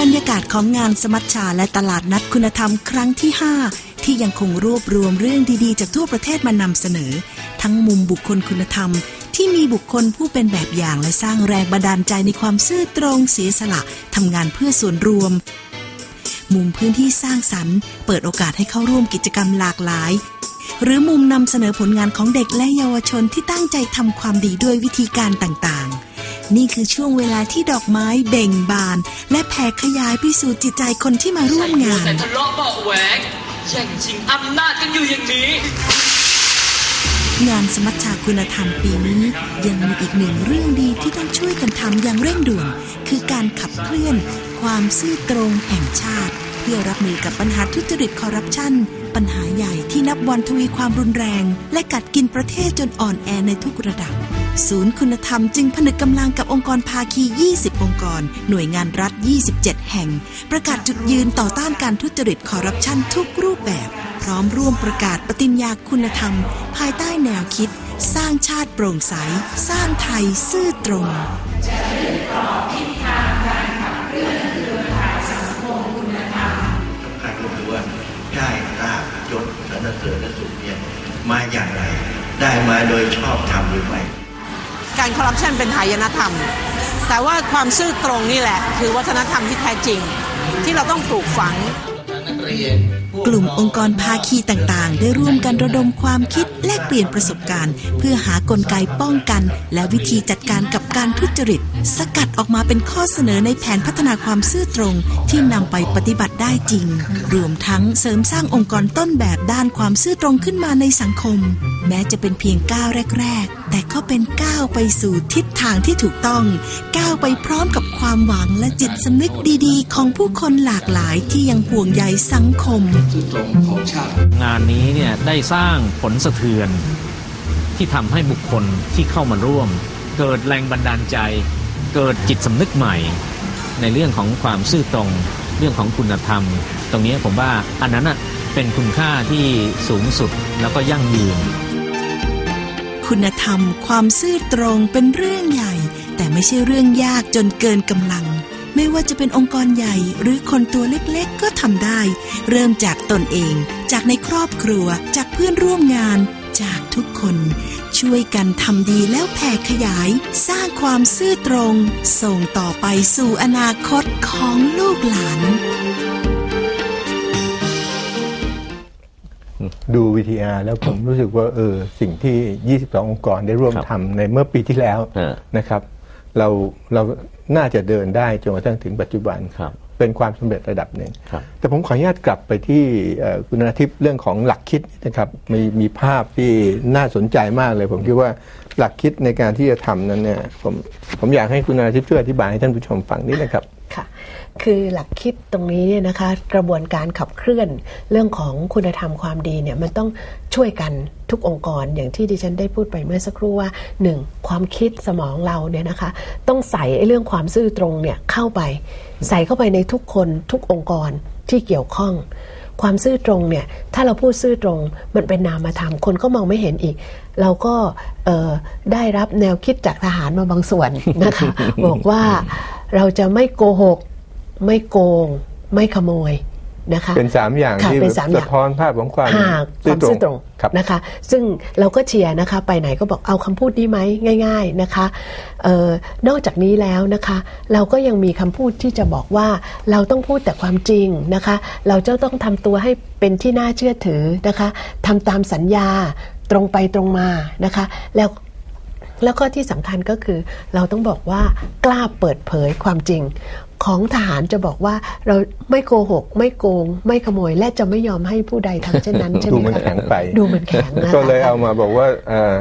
บรรยากาศของงานสมัชชาและตลาดนัดคุณธรรมครั้งที่ 5 ที่ยังคงรวบรวมเรื่องดีๆ จากทั่วประเทศมานำเสนอ ทั้งมุมบุคคลคุณธรรม ที่มีบุคคลผู้เป็นแบบอย่างและสร้างแรงบันดาลใจในความซื่อตรงเสียสละทำงานเพื่อส่วนรวม มุมพื้นที่สร้างสรรค์ เปิดโอกาสให้เข้าร่วมกิจกรรมหลากหลาย หรือมุมนำเสนอผลงานของเด็กและเยาวชนที่ตั้งใจทำความดีด้วยวิธีการต่างๆ นี่คือช่วงเวลาที่ดอกไม้เบ่งบาน และแผ่ขยายไปสู่จิตใจคนที่มาร่วมงานแต่ทะเลาะเบาะแหวงแย่งชิงอำนาจกันอยู่อย่างนี้งานสมัชชาคุณธรรมปีนี้ ยังมีอีกหนึ่งเรื่องดีที่ต้องช่วยกันทำอย่างเร่งด่วน คือการขับเคลื่อน ความซื่อตรงแห่งชาติ เพื่อรับมือกับปัญหาทุจริตคอร์รัปชัน ปัญหาใหญ่ที่นับวันทวีความรุนแรง และกัดกินประเทศจนอ่อนแอในทุกระดับ ศูนย์คุณธรรมจึงผนึกกำลังกับองค์กรภาคี 20 องค์กร หน่วยงานรัฐ 27 แห่ง ประกาศจุดยืนต่อต้านการทุจริตคอร์รัปชันทุกรูปแบบ พร้อมร่วมประกาศปฏิญญาคุณธรรม ภายใต้แนวคิด สร้างชาติโปร่งใส สร้างไทยซื่อตรงสำคัญก็คือว่าได้ลาบยศส ระเสริฐและสุขเนี่ยมาอย่างไร ได้มาโดยชอบธรรมหรือไม่การคอร์รัปชันเป็นหายนธรรม แต่ว่าความซื่อตรงนี่แหละ คือวัฒนธรรมที่แท้จริง ที่เราต้องปลูกฝังก กลุ่มองค์กรภาคีต่างๆ ได้ร่วมกันระดมความคิดแลกเปลี่ยนประสบการณ์ เพื่อหากลไกป้องกัน และวิธีจัดการกับการทุจริต สกัดออกมาเป็นข้อเสนอในแผนพัฒนาความซื่อตรงที่นำไปปฏิบัติได้จริง รวมทั้งเสริมสร้างองค์กรต้นแบบด้านความซื่อตรงขึ้นมาในสังคม แม้จะเป็นเพียงก้าวแรก ๆ แต่ก็เป็นก้าวไปสู่ทิศทางที่ถูกต้อง ก้าวไปพร้อมกับความหวังและจิตสำนึกดีๆ ของผู้คนหลากหลายที่ยังห่วงใยสังคม งานนี้เนี่ยได้สร้างผลสะเทือน ที่ทำให้บุคคลที่เข้ามาร่วม เกิดแรงบันดาลใจ เกิดจิตสำนึกใหม่ ในเรื่องของความซื่อตรง เรื่องของคุณธรรม ตรงนี้ผมว่าอันนั้นน่ะเป็นคุณค่าที่สูงสุดแล้วก็ยั่งยืน คุณธรรม ความซื่อตรงเป็นเรื่องใหญ่ แต่ไม่ใช่เรื่องยากจนเกินกำลัง ไม่ว่าจะเป็นองค์กรใหญ่หรือคนตัวเล็กๆ ก็ทำได้ เริ่มจากตนเอง จากในครอบครัว จากเพื่อนร่วมงาน จากทุกคน ช่วยกันทำดีแล้วแผ่ขยาย สร้างความซื่อตรง ส่งต่อไปสู่อนาคตของลูกหลาน ดูวิทยาแล้วผมรู้สึกว่าเออสิ่งที่ 22 องค์กรได้ร่วมครับทำในเมื่อปีที่แล้วฮะนะครับ เราเราน่าจะเดินได้จนกระทั่งถึงปัจจุบันครับเป็นความสำเร็จระดับหนึ่งครับแต่ผมขออนุญาตกลับไปที่เอ่อคุณอาทิตย์เรื่องของหลักคิดนะครับมีมีภาพที่น่าสนใจมากเลย ผมคิดว่าหลักคิดในการที่จะทำนั้นเนี่ยผมผมอยากให้คุณอาทิตย์ช่วยอธิบายให้ท่านผู้ชมฟังนิดนะครับ คือหลักคิดตรงนี้เนี่ยนะคะกระบวนการขับเคลื่อนเรื่องของคุณธรรมความดีเนี่ยมันต้องช่วยกันทุกองค์กรอย่างที่ดิฉันได้พูดไปเมื่อสักครู่ว่าหนึ่งความคิดสมองเราเนี่ยนะคะต้องใส่เรื่องความซื่อตรงเนี่ยเข้าไป ใส่เข้าไปในทุกคนทุกองค์กรที่เกี่ยวข้อง ความซื่อตรงเนี่ยถ้าเราพูดซื่อตรงมันเป็นนามธรรมคนก็มองไม่เห็นอีก เราก็ได้รับแนวคิดจากทหารมาบางส่วนนะคะบอกว่าเราจะไม่โกหก ไม่โกง ไม่ขโมยนะคะเป็นสามอย่างค่ะที่เป็นสามอย่างสะท้อนภาพของความหากความซื่อตรงครับนะคะ ซึ่งเราก็เชียร์นะคะไปไหนก็บอกเอาคำพูดนี้ไหมง่าย ๆนะคะเออนอกจากนี้แล้วนะคะ เราก็ยังมีคำพูดที่จะบอกว่าเราต้องพูดแต่ความจริงนะคะ เราจะต้องทำตัวให้เป็นที่น่าเชื่อถือนะคะทำตามสัญญาตรงไปตรงมานะคะ แล้ว แล้วก็ที่สำคัญก็คือเราต้องบอกว่ากล้าเปิดเผยความจริง ของทหารจะบอกว่าเราไม่โกหก ไม่โกง ไม่ขโมย และจะไม่ยอมให้ผู้ใดทำเช่นนั้นใช่ไหมดูมันคะแข็งไปดูมันแข็งนะคะก็เลยเอามาบอกว่าเอ่อ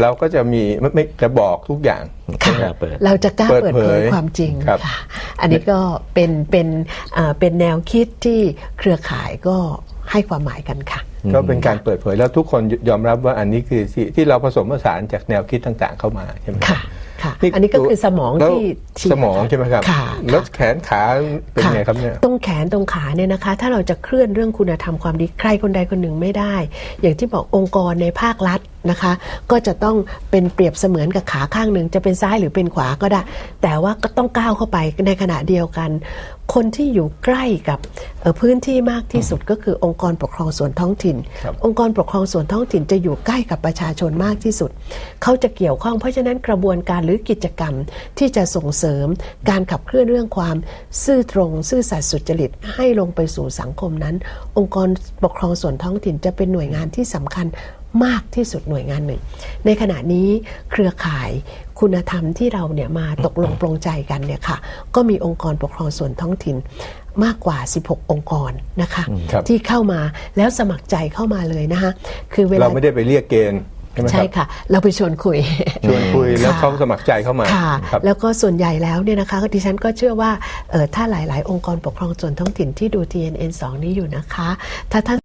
เราก็จะมีไม่ไม่จะบอกทุกอย่างค่ะกล้าเปิดเราจะกล้าเปิเปิดดเผเผยยความจริงครับค่ะอันนี้ก็เป็นเป็นเอ่อเป็นแนวคิดที่เครือข่ายก็ให้ความหมายกันค่ะ ก็เป็นการเปิดเผยแล้วทุกคนยอมรับว่าอันนี้คือสิ่งที่เราผสมผสานจากแนวคิดต่างๆ เข้ามาใช่ไหมค่ะค่ะอันนี้ก็คือสมองแล้วที่เชียร์สมองใช่ไหมครับค่ะแล้วแขนขาเป็นค่ะไงครับเนี่ยตรงแขนตรงขาเนี่ยนะคะ ถ้าเราจะเคลื่อนเรื่องคุณธรรมความดีใครคนใดคนหนึ่งไม่ได้ อย่างที่บอกองค์กรในภาครัฐนะคะ ก็จะต้องเป็นเปรียบเสมือนกับขาข้างหนึ่งจะเป็นซ้ายหรือเป็นขวาก็ได้ แต่ว่าก็ต้องก้าวเข้าไปในขณะเดียวกัน คนที่อยู่ใกล้กับเอ่อพื้นที่มากที่สุดก็คือองค์กรปกครองส่วนท้องถิ่นครับองค์กรปกครองส่วนท้องถิ่นจะอยู่ใกล้กับประชาชนมากที่สุด เขาจะเกี่ยวข้องเพราะฉะนั้นกระบวนการหรือกิจกรรมที่จะส่งเสริมการขับเคลื่อนเรื่องความ ซื่อตรง ซื่อสัตย์สุจริตให้ลงไปสู่สังคมนั้น องค์กรปกครองส่วนท้องถิ่นจะเป็นหน่วยงานที่สำคัญ มากที่สุดหน่วยงานหนึ่ง ในขณะนี้เครือข่ายคุณธรรมที่เราเนี่ยมาตกลงปรงใจกันเนี่ยค่ะ ก็มีองค์กรปกครองส่วนท้องถิ่นมากกว่า 16 องค์กรนะคะครับที่เข้ามาแล้วสมัครใจเข้ามาเลยนะคะคือเวลาเราไม่ได้ไปเรียกเกณฑ์ใช่ไหมคใช่รับค่ะ เราไปชวนคุยชวนคุยแล้วค่ะเขาสมัครใจเข้ามาค่ะครับแล้วก็ส่วนใหญ่แล้วเนี่ยนะคะดิฉันก็เชื่อว่าเอ่อถ้าหลาย ๆ องค์กรปกครองส่วนท้องถิ่นที่ดู TNN 2 นี้อยู่นะคะ ถ้าท่าน